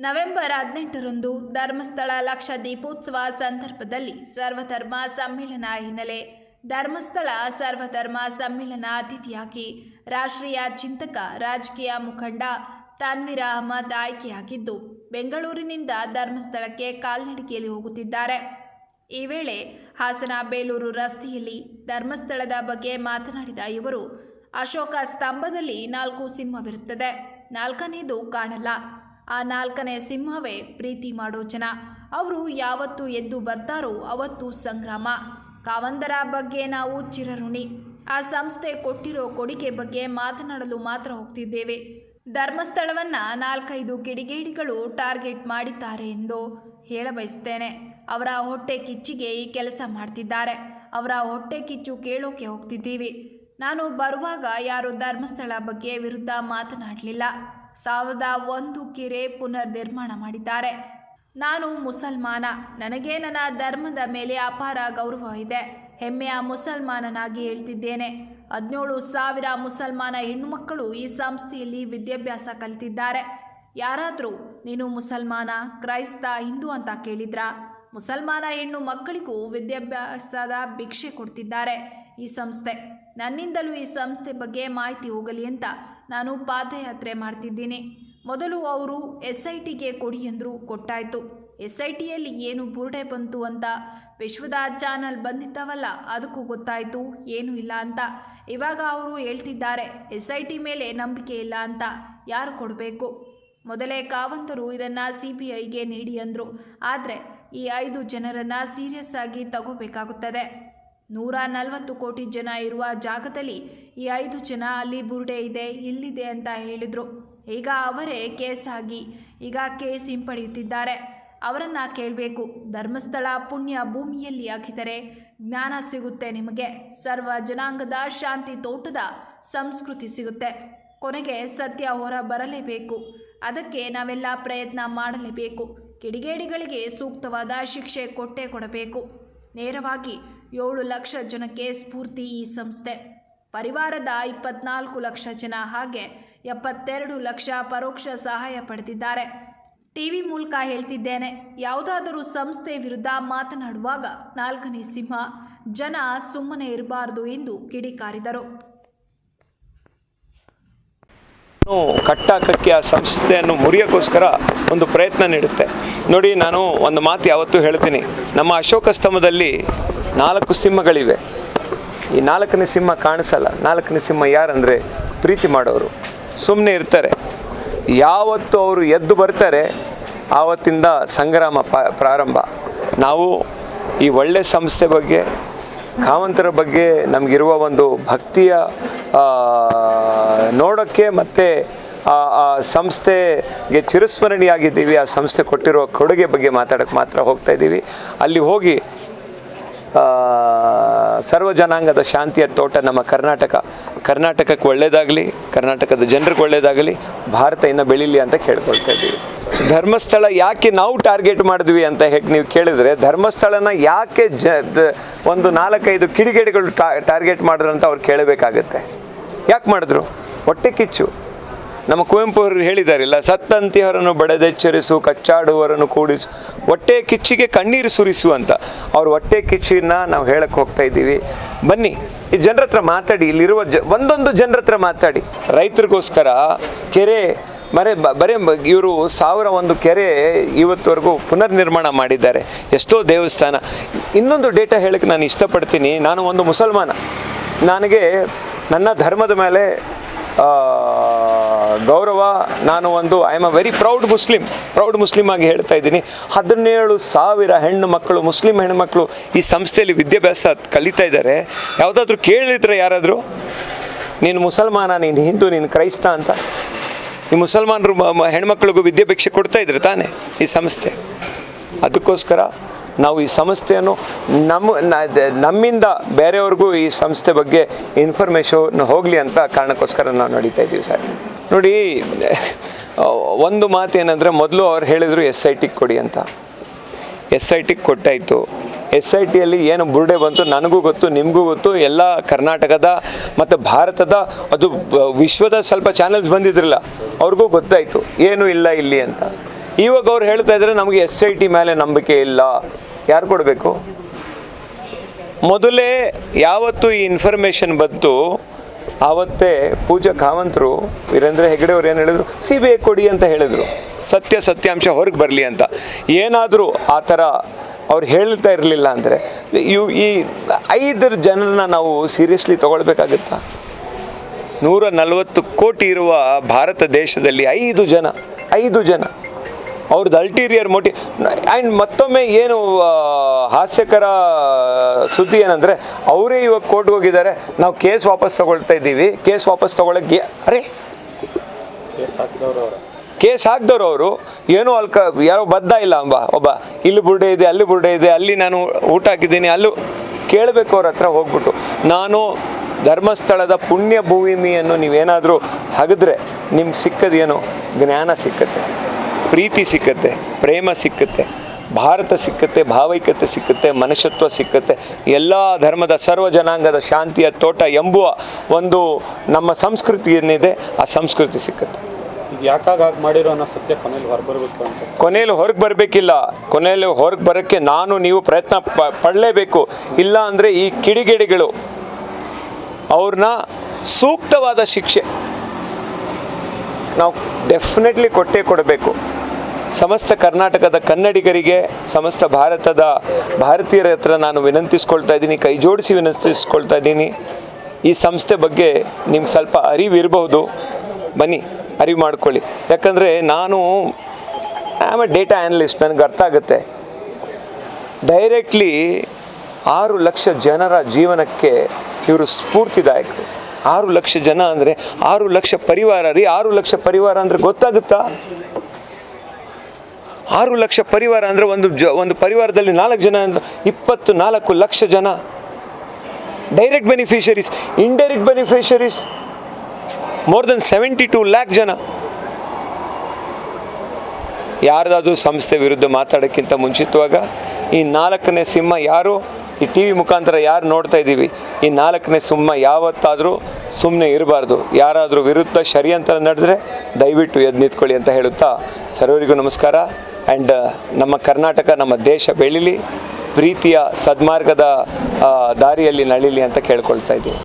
November ಹದಿನೆಂಟರಂದು ಧರ್ಮಸ್ಥಳ ಲಕ್ಷ ದೀಪೋತ್ಸವ ಸಂದರ್ಭದಲ್ಲಿ ಸರ್ವಧರ್ಮ ಸಮ್ಮೇಳನ ಹಿನ್ನೆಲೆ ಧರ್ಮಸ್ಥಳ ಸರ್ವಧರ್ಮ ಸಮ್ಮೇಳನ ಅತಿಥಿಯಾಗಿ ರಾಷ್ಟ್ರೀಯ ಚಿಂತಕ ರಾಜಕೀಯ ಮುಖಂಡ ತನ್ವೀರ್ ಅಹಮದ್ ಆಯ್ಕೆಯಾಗಿದ್ದು, ಬೆಂಗಳೂರಿನಿಂದ ಧರ್ಮಸ್ಥಳಕ್ಕೆ ಕಾಲ್ನಡಿಗೆಯಲ್ಲಿ ಹೋಗುತ್ತಿದ್ದಾರೆ. ಈ ವೇಳೆ ಹಾಸನ ಬೇಲೂರು ರಸ್ತೆಯಲ್ಲಿ ಧರ್ಮಸ್ಥಳದ ಬಗ್ಗೆ ಮಾತನಾಡಿದ ಇವರು, ಅಶೋಕ ಸ್ತಂಭದಲ್ಲಿ ನಾಲ್ಕು ಸಿಂಹವಿರುತ್ತದೆ, ನಾಲ್ಕನೇದು ಕಾಣಲ್ಲ. ಆ ನಾಲ್ಕನೇ ಸಿಂಹವೇ ಪ್ರೀತಿ ಮಾಡೋ ಜನ. ಅವರು ಯಾವತ್ತು ಎದ್ದು ಬರ್ತಾರೋ ಅವತ್ತು ಸಂಗ್ರಾಮ. ಕಾವಂದರ ಬಗ್ಗೆ ನಾವು ಚಿರಋಣಿ. ಆ ಸಂಸ್ಥೆ ಕೊಟ್ಟಿರೋ ಕೊಡುಗೆ ಬಗ್ಗೆ ಮಾತನಾಡಲು ಮಾತ್ರ ಹೋಗ್ತಿದ್ದೇವೆ. ಧರ್ಮಸ್ಥಳವನ್ನ ನಾಲ್ಕೈದು ಕಿಡಿಗೇಡಿಗಳು ಟಾರ್ಗೆಟ್ ಮಾಡಿದ್ದಾರೆ ಎಂದು ಹೇಳಬಯಸ್ತೇನೆ ಅವರ ಹೊಟ್ಟೆ ಕಿಚ್ಚಿಗೆ ಈ ಕೆಲಸ ಮಾಡ್ತಿದ್ದಾರೆ. ಅವರ ಹೊಟ್ಟೆ ಕಿಚ್ಚು ಕೇಳೋಕೆ ಹೋಗ್ತಿದ್ದೀವಿ. ನಾನು ಬರುವಾಗ ಯಾರು ಧರ್ಮಸ್ಥಳ ಬಗ್ಗೆ ವಿರುದ್ಧ ಮಾತನಾಡಲಿಲ್ಲ. ಸಾವಿರದ ಒಂದು ಕೆರೆ ಪುನರ್ ನಿರ್ಮಾಣ ಮಾಡಿದ್ದಾರೆ. ನಾನು ಮುಸಲ್ಮಾನ. ನನಗೆ ನನ್ನ ಧರ್ಮದ ಮೇಲೆ ಅಪಾರ ಗೌರವ ಇದೆ. ಹೆಮ್ಮೆಯ ಮುಸಲ್ಮಾನನಾಗಿ ಹೇಳ್ತಿದ್ದೇನೆ. ಹದಿನೇಳು ಸಾವಿರ ಮುಸಲ್ಮಾನ ಹೆಣ್ಣುಮಕ್ಕಳು ಈ ಸಂಸ್ಥೆಯಲ್ಲಿ ವಿದ್ಯಾಭ್ಯಾಸ ಕಲಿತಿದ್ದಾರೆ. ಯಾರಾದರೂ ನೀನು ಮುಸಲ್ಮಾನ, ಕ್ರೈಸ್ತ, ಹಿಂದೂ ಅಂತ ಕೇಳಿದ್ರಾ? ಮುಸಲ್ಮಾನ ಹೆಣ್ಣು ಮಕ್ಕಳಿಗೂ ವಿದ್ಯಾಭ್ಯಾಸದ ಭಿಕ್ಷೆ ಕೊಡ್ತಿದ್ದಾರೆ ಈ ಸಂಸ್ಥೆ. ನನ್ನಿಂದಲೂ ಈ ಸಂಸ್ಥೆ ಬಗ್ಗೆ ಮಾಹಿತಿ ಹೋಗಲಿ ಅಂತ ನಾನು ಪಾದಯಾತ್ರೆ ಮಾಡ್ತಿದ್ದೀನಿ. ಮೊದಲು ಅವರು ಎಸ್ ಐ ಟಿಗೆ ಕೊಡಿ ಎಂದರು ಕೊಟ್ಟಾಯಿತು. ಎಸ್ ಐ ಟಿಯಲ್ಲಿ ಏನು ಬುರುಡೆ ಬಂತು ಅಂತ ವಿಶ್ವದ ಚಾನಲ್ ಬಂದಿತ್ತವಲ್ಲ, ಅದಕ್ಕೂ ಗೊತ್ತಾಯಿತು, ಏನೂ ಇಲ್ಲ ಅಂತ. ಇವಾಗ ಅವರು ಹೇಳ್ತಿದ್ದಾರೆ ಎಸ್ ಐ ಟಿ ಮೇಲೆ ನಂಬಿಕೆ ಇಲ್ಲ ಅಂತ, ಯಾರು ಕೊಡಬೇಕು? ಮೊದಲೇ ಕಾವಂತರು ಇದನ್ನು ಸಿ ಬಿ ಐಗೆ ನೀಡಿ ಅಂದರು. ಆದರೆ ಈ ಐದು ಜನರನ್ನು ಸೀರಿಯಸ್ ಆಗಿ ತಗೋಬೇಕಾಗುತ್ತದೆ. ನೂರ ನಲವತ್ತು ಕೋಟಿ ಜನ ಇರುವ ಜಾಗದಲ್ಲಿ ಈ ಐದು ಜನ ಅಲ್ಲಿ ಬುರುಡೆ ಇದೆ, ಇಲ್ಲಿದೆ ಅಂತ ಹೇಳಿದರು. ಈಗ ಅವರೇ ಕೇಸ್ ಆಗಿ, ಈಗ ಕೇಸ್ ಹಿಂಪಡೆಯುತ್ತಿದ್ದಾರೆ. ಅವರನ್ನು ಕೇಳಬೇಕು. ಧರ್ಮಸ್ಥಳ ಪುಣ್ಯ ಭೂಮಿಯಲ್ಲಿ ಹಾಕಿದರೆ ಜ್ಞಾನ ಸಿಗುತ್ತೆ ನಿಮಗೆ. ಸರ್ವ ಜನಾಂಗದ ಶಾಂತಿ ತೋಟದ ಸಂಸ್ಕೃತಿ ಸಿಗುತ್ತೆ. ಕೊನೆಗೆ ಸತ್ಯ ಹೊರ ಬರಲೇಬೇಕು. ಅದಕ್ಕೆ ನಾವೆಲ್ಲ ಪ್ರಯತ್ನ ಮಾಡಲೇಬೇಕು. ಕಿಡಿಗೇಡಿಗಳಿಗೆ ಸೂಕ್ತವಾದ ಶಿಕ್ಷೆ ಕೊಟ್ಟೇ ಕೊಡಬೇಕು. ನೇರವಾಗಿ ಏಳು ಲಕ್ಷ ಜನಕ್ಕೆ ಸ್ಫೂರ್ತಿ ಈ ಸಂಸ್ಥೆ. ಪರಿವಾರದ ಇಪ್ಪತ್ನಾಲ್ಕು ಲಕ್ಷ ಜನ ಹಾಗೆ ಎಪ್ಪತ್ತೆರಡು ಲಕ್ಷ ಪರೋಕ್ಷ ಸಹಾಯ ಪಡೆದಿದ್ದಾರೆ. ಟಿವಿ ಮೂಲಕ ಹೇಳ್ತಿದ್ದೇನೆ, ಯಾವುದಾದರೂ ಸಂಸ್ಥೆ ವಿರುದ್ಧ ಮಾತನಾಡುವಾಗ ನಾಲ್ಕನೇ ಸಿಂಹ ಜನ ಸುಮ್ಮನೆ ಇರಬಾರದು ಎಂದು ಕಿಡಿಕಾರಿದರು. ಕಟ್ಟಾಕಕ್ಕೆ ಆ ಸಂಸ್ಥೆಯನ್ನು ಮುರಿಯೋಕ್ಕೋಸ್ಕರ ಒಂದು ಪ್ರಯತ್ನ ನೀಡುತ್ತೆ. ನೋಡಿ, ನಾನು ಒಂದು ಮಾತು ಯಾವತ್ತೂ ಹೇಳ್ತೀನಿ. ನಮ್ಮ ಅಶೋಕ ಸ್ತಂಭದಲ್ಲಿ ನಾಲ್ಕು ಸಿಂಹಗಳಿವೆ. ಈ ನಾಲ್ಕನೇ ಸಿಂಹ ಕಾಣಿಸಲ್ಲ. ನಾಲ್ಕನೇ ಸಿಂಹ ಯಾರಂದರೆ ಪ್ರೀತಿ ಮಾಡೋರು. ಸುಮ್ಮನೆ ಇರ್ತಾರೆ. ಯಾವತ್ತು ಅವರು ಎದ್ದು ಬರ್ತಾರೆ, ಆವತ್ತಿಂದ ಸಂಗ್ರಾಮ ಪ್ರಾರಂಭ. ನಾವು ಈ ಒಳ್ಳೆ ಸಂಸ್ಥೆ ಬಗ್ಗೆ, ಕಾವಂತರ ಬಗ್ಗೆ ನಮಗಿರುವ ಒಂದು ಭಕ್ತಿಯ ನೋಡೋಕ್ಕೆ ಮತ್ತು ಆ ಸಂಸ್ಥೆಗೆ ಚಿರಸ್ಮರಣೀಯಾಗಿದ್ದೀವಿ, ಆ ಸಂಸ್ಥೆ ಕೊಟ್ಟಿರೋ ಕೊಡುಗೆ ಬಗ್ಗೆ ಮಾತಾಡೋಕ್ಕೆ ಮಾತ್ರ ಹೋಗ್ತಾ ಇದ್ದೀವಿ. ಅಲ್ಲಿ ಹೋಗಿ ಸರ್ವ ಜನಾಂಗದ ಶಾಂತಿಯ ತೋಟ ನಮ್ಮ ಕರ್ನಾಟಕ. ಕರ್ನಾಟಕಕ್ಕೆ ಒಳ್ಳೆಯದಾಗಲಿ ಕರ್ನಾಟಕದ ಜನರಿಗೆ ಒಳ್ಳೆಯದಾಗಲಿ ಭಾರತ ಇನ್ನು ಬೆಳೀಲಿ ಅಂತ ಕೇಳ್ಕೊಳ್ತಾ ಇದ್ದೀವಿ. ಧರ್ಮಸ್ಥಳ ಯಾಕೆ ನಾವು ಟಾರ್ಗೆಟ್ ಮಾಡಿದ್ವಿ ಅಂತ ಹೇಗೆ ನೀವು ಕೇಳಿದರೆ, ಧರ್ಮಸ್ಥಳನ ಯಾಕೆ ಜ ಒಂದು ನಾಲ್ಕೈದು ಕಿಡಿಗೇಡಿಗಳು ಟಾ, ಟಾರ್ಗೆಟ್ ಮಾಡಿದ್ರು ಅಂತ ಅವ್ರು ಕೇಳಬೇಕಾಗತ್ತೆ. ಯಾಕೆ ಮಾಡಿದ್ರು? ಹೊಟ್ಟೆ ಕಿಚ್ಚು. ನಮ್ಮ ಕುವೆಂಪು ಅವರು ಹೇಳಿದಾರಿಲ್ಲ ಸತ್ತಂತಿಹರನ್ನು ಬಡದೆಚ್ಚರಿಸು ಕಚ್ಚಾಡುವರನ್ನು ಕೂಡಿಸು, ಹೊಟ್ಟೆ ಕಿಚ್ಚಿಗೆ ಕಣ್ಣೀರು ಸುರಿಸು ಅಂತ. ಅವ್ರ ಹೊಟ್ಟೆ ಕಿಚ್ಚಿನ ನಾವು ಹೇಳಕ್ಕೆ ಹೋಗ್ತಾ ಇದ್ದೀವಿ. ಬನ್ನಿ, ಈ ಜನರ ಹತ್ರ ಮಾತಾಡಿ, ಇಲ್ಲಿರುವ ಜ, ಒಂದೊಂದು ಜನರ ಹತ್ರ ಮಾತಾಡಿ. ರೈತರಿಗೋಸ್ಕರ ಕೆರೆ, ಮರೆ ಬರೇ ಇವರು ಸಾವಿರ ಒಂದು ಕೆರೆ ಇವತ್ತವರೆಗೂ ಪುನರ್ನಿರ್ಮಾಣ ಮಾಡಿದ್ದಾರೆ. ಎಷ್ಟೋ ದೇವಸ್ಥಾನ. ಇನ್ನೊಂದು ಡೇಟಾ ಹೇಳಕ್ಕೆ ನಾನು ಇಷ್ಟಪಡ್ತೀನಿ. ನಾನು ಒಂದು ಮುಸಲ್ಮಾನ. ನನಗೆ ನನ್ನ ಧರ್ಮದ ಮೇಲೆ ಗೌರವ, ನಾನು ಒಂದು I am a very proud Muslim proud Muslim ಆಗಿ ಹೇಳ್ತಾ ಇದ್ದೀನಿ. ಹದಿನೇಳು ಸಾವಿರ ಹೆಣ್ಣು ಮಕ್ಕಳು ಮುಸ್ಲಿಂ ಹೆಣ್ಣುಮಕ್ಕಳು ಈ ಸಂಸ್ಥೆಯಲ್ಲಿ ವಿದ್ಯಾಭ್ಯಾಸ ಕಲಿತಾ ಇದ್ದಾರೆ. ಯಾವುದಾದ್ರೂ ಕೇಳಿದ್ರೆ ಯಾರಾದರೂ? ನೀನು ಮುಸಲ್ಮಾನ, ನೀನು ಹಿಂದೂ, ನೀನು ಕ್ರೈಸ್ತ ಅಂತ. ಈ ಮುಸಲ್ಮಾನರು ಹೆಣ್ಮಕ್ಳಿಗೂ ವಿದ್ಯಾಭಿಕ್ಷೆ ಕೊಡ್ತಾ ಇದ್ರೆ ತಾನೇ ಈ ಸಂಸ್ಥೆ? ಅದಕ್ಕೋಸ್ಕರ ನಾವು ಈ ಸಂಸ್ಥೆಯನ್ನು ನಮ್ಮ ನಮ್ಮಿಂದ ಬೇರೆಯವ್ರಿಗೂ ಈ ಸಂಸ್ಥೆ ಬಗ್ಗೆ ಇನ್ಫಾರ್ಮೇಷನ್ ಹೋಗಲಿ ಅಂತ ಕಾರಣಕ್ಕೋಸ್ಕರ ನಾವು ನಡೀತಾ ಇದ್ದೀವಿ ಸರ್. ನೋಡಿ, ಒಂದು ಮಾತು ಏನಂದರೆ ಮೊದಲು ಅವ್ರು ಹೇಳಿದರು ಎಸ್ ಐ ಟಿಗೆ ಕೊಡಿ ಅಂತ. ಎಸ್ ಐ ಟಿಗೆ ಕೊಟ್ಟಾಯಿತು. ಎಸ್ ಐ ಟಿಯಲ್ಲಿ ಏನು ಬುರುಡೆ ಬಂತು ನನಗೂ ಗೊತ್ತು, ನಿಮಗೂ ಗೊತ್ತು, ಎಲ್ಲ ಕರ್ನಾಟಕದ ಮತ್ತು ಭಾರತದ ಅದು ವಿಶ್ವದ ಸ್ವಲ್ಪ ಚಾನೆಲ್ಸ್ ಬಂದಿದ್ರಲ್ಲ, ಅವ್ರಿಗೂ ಗೊತ್ತಾಯಿತು. ಏನೂ ಇಲ್ಲ ಇಲ್ಲಿ ಅಂತ. ಇವಾಗ ಅವ್ರು ಹೇಳ್ತಾ ಇದ್ರೆ ನಮಗೆ ಎಸ್ ಐ ಟಿ ಮೇಲೆ ನಂಬಿಕೆ ಇಲ್ಲ. ಯಾರು ಕೊಡಬೇಕು? ಮೊದಲೇ ಯಾವತ್ತು ಈ ಇನ್ಫಾರ್ಮೇಷನ್ ಬಂತು ಆವತ್ತೇ ಪೂಜಾ ಕಾವಂತರು, ವೀರೇಂದ್ರ ಹೆಗಡೆ ಅವ್ರು ಏನು ಹೇಳಿದ್ರು? ಸಿ ಬಿ ಐ ಕೊಡಿ ಅಂತ ಹೇಳಿದರು. ಸತ್ಯ ಸತ್ಯಾಂಶ ಹೊರಗೆ ಬರಲಿ ಅಂತ. ಏನಾದರೂ ಆ ಥರ ಅವ್ರು ಹೇಳ್ತಾ ಇರಲಿಲ್ಲ ಅಂದರೆ, ಇವು ಈ ಐದರ ಜನರನ್ನ ನಾವು ಸೀರಿಯಸ್ಲಿ ತಗೊಳ್ಬೇಕಾಗುತ್ತಾ? ನೂರ ನಲವತ್ತು ಕೋಟಿ ಇರುವ ಭಾರತ ದೇಶದಲ್ಲಿ ಐದು ಜನ ಐದು ಜನ. ಅವ್ರದ್ದು ಅಲ್ಟೀರಿಯರ್ ಮೋಟಿ ಆ್ಯಂಡ್ ಮತ್ತೊಮ್ಮೆ ಏನು ಹಾಸ್ಯಕರ ಸುದ್ದಿ ಏನಂದರೆ ಅವರೇ ಇವಾಗ ಕೋರ್ಟ್ಗೆ ಹೋಗಿದ್ದಾರೆ. ನಾವು ಕೇಸ್ ವಾಪಸ್ ತಗೊಳ್ತಾ ಇದ್ದೀವಿ. ಕೇಸ್ ವಾಪಸ್ ತಗೊಳಕ್ಕೆ ಅರೆ! ಕೇಸ್ ಹಾಕಿದವರು ಅವರ. ಕೇಸ್ ಹಾಕ್ದವ್ರು ಅವರು. ಏನೋ ಅಲ್ಕ ಯಾರೋ ಬದ್ದ ಇಲ್ಲ ಅಂಬ ಒಬ್ಬ. ಇಲ್ಲಿ ಬುರ್ಡೆ ಇದೆ ಅಲ್ಲಿ ಬುರ್ಡೆ ಇದೆ ಅಲ್ಲಿ ನಾನು ಊಟ ಹಾಕಿದ್ದೀನಿ ಅಲ್ಲೂ ಕೇಳಬೇಕು ಅವ್ರ ಹತ್ರ ಹೋಗ್ಬಿಟ್ಟು. ನಾನು ಧರ್ಮಸ್ಥಳದ ಪುಣ್ಯ ಭೂಮಿಯನ್ನು ನೀವೇನಾದರೂ ಹಗದ್ರೆ ನಿಮ್ಗೆ ಸಿಕ್ಕದೇನು ಜ್ಞಾನ ಸಿಕ್ಕತ್ತೆ. ಪ್ರೀತಿ ಸಿಕ್ಕತ್ತೆ ಪ್ರೇಮ ಸಿಕ್ಕತ್ತೆ ಭಾರತ ಸಿಕ್ಕತ್ತೆ ಭಾವೈಕ್ಯತೆ ಸಿಕ್ಕತ್ತೆ ಮನುಷ್ಯತ್ವ ಸಿಕ್ಕತ್ತೆ ಎಲ್ಲ ಧರ್ಮದ ಸರ್ವ ಜನಾಂಗದ ಶಾಂತಿಯ ತೋಟ ಎಂಬುವ ಒಂದು ನಮ್ಮ ಸಂಸ್ಕೃತಿ ಏನಿದೆ ಆ ಸಂಸ್ಕೃತಿ ಸಿಕ್ಕತ್ತೆ. ಯಾಕಾಗ ಹಾಗೆ ಮಾಡಿರೋ ಅನ್ನೋ ಸತ್ಯ ಕೊನೆಯಲ್ಲಿ ಅಂತ. ಕೊನೆಯಲ್ಲಿ ಹೊರಗೆ ಬರಬೇಕಿಲ್ಲ. ಕೊನೆಯಲ್ಲಿ ಹೊರಗೆ ಬರೋಕ್ಕೆ ನಾನು ನೀವು ಪ್ರಯತ್ನ ಪ ಪಡಲೇಬೇಕು. ಇಲ್ಲ ಅಂದರೆ ಈ ಕಿಡಿಗೇಡಿಗಳು ಅವ್ರನ್ನ ಸೂಕ್ತವಾದ ಶಿಕ್ಷೆ ನಾವು ಡೆಫಿನೆಟ್ಲಿ ಕೊಟ್ಟೇ ಕೊಡಬೇಕು. ಸಮಸ್ತ ಕರ್ನಾಟಕದ ಕನ್ನಡಿಗರಿಗೆ, ಸಮಸ್ತ ಭಾರತದ ಭಾರತೀಯರ ಹತ್ರ ನಾನು ವಿನಂತಿಸ್ಕೊಳ್ತಾ ಇದ್ದೀನಿ, ಕೈ ಜೋಡಿಸಿ ವಿನಂತಿಸ್ಕೊಳ್ತಾ ಇದ್ದೀನಿ. ಈ ಸಂಸ್ಥೆ ಬಗ್ಗೆ ನಿಮ್ಗೆ ಸ್ವಲ್ಪ ಅರಿವಿರಬಹುದು ಬನ್ನಿ, ಅರಿವು ಮಾಡ್ಕೊಳ್ಳಿ. ಯಾಕಂದರೆ ನಾನು ಆಮ್ ಎ ಡೇಟಾ ಆ್ಯನಲಿಸ್ಟ್ ನನಗೆ ಅರ್ಥ ಆಗುತ್ತೆ. ಡೈರೆಕ್ಟ್ಲಿ ಆರು ಲಕ್ಷ ಜನರ ಜೀವನಕ್ಕೆ ಇವರು ಸ್ಫೂರ್ತಿದಾಯಕರು ಆರು ಲಕ್ಷ ಜನ ಅಂದರೆ ಆರು ಲಕ್ಷ ಪರಿವಾರ ರೀ, ಆರು ಲಕ್ಷ ಪರಿವಾರ ಅಂದರೆ ಗೊತ್ತಾಗುತ್ತಾ? ಆರು ಲಕ್ಷ ಪರಿವಾರ ಅಂದರೆ ಒಂದು ಜ, ಒಂದು ಪರಿವಾರದಲ್ಲಿ ನಾಲ್ಕು ಜನ ಅಂದ್ರೆ ಇಪ್ಪತ್ತು ನಾಲ್ಕು ಲಕ್ಷ ಜನ. Direct beneficiaries indirect beneficiaries more than seventy two lakh ಜನ. ಯಾರದಾದ್ರೂ ಸಂಸ್ಥೆ ವಿರುದ್ಧ ಮಾತಾಡೋಕ್ಕಿಂತ ಮುಂಚಿತವಾಗ ಈ ನಾಲ್ಕನೇ ಸಿಂಹ ಯಾರು? ಈ ಟಿ ವಿ ಮುಖಾಂತರ ಯಾರು ನೋಡ್ತಾ ಇದ್ದೀವಿ? ಈ ನಾಲ್ಕನೇ ಸಿಂಹ ಯಾವತ್ತಾದರೂ ಸುಮ್ಮನೆ ಇರಬಾರ್ದು. ಯಾರಾದರೂ ವಿರುದ್ಧ ಷರಿಯಂತರ ನಡೆದ್ರೆ ದಯವಿಟ್ಟು ಎದ್ದು ನಿಂತ್ಕೊಳ್ಳಿ ಅಂತ ಹೇಳುತ್ತಾ ಸರ್ವರಿಗೂ ನಮಸ್ಕಾರ. ಆ್ಯಂಡ್ ನಮ್ಮ ಕರ್ನಾಟಕ ನಮ್ಮ ದೇಶ ಬೆಳಿಲಿ ಪ್ರೀತಿಯ ಸದ್ಮಾರ್ಗದ ದಾರಿಯಲ್ಲಿ ನಳಿಲಿ ಅಂತ ಕೇಳ್ಕೊಳ್ತಾ ಇದ್ದೀವಿ.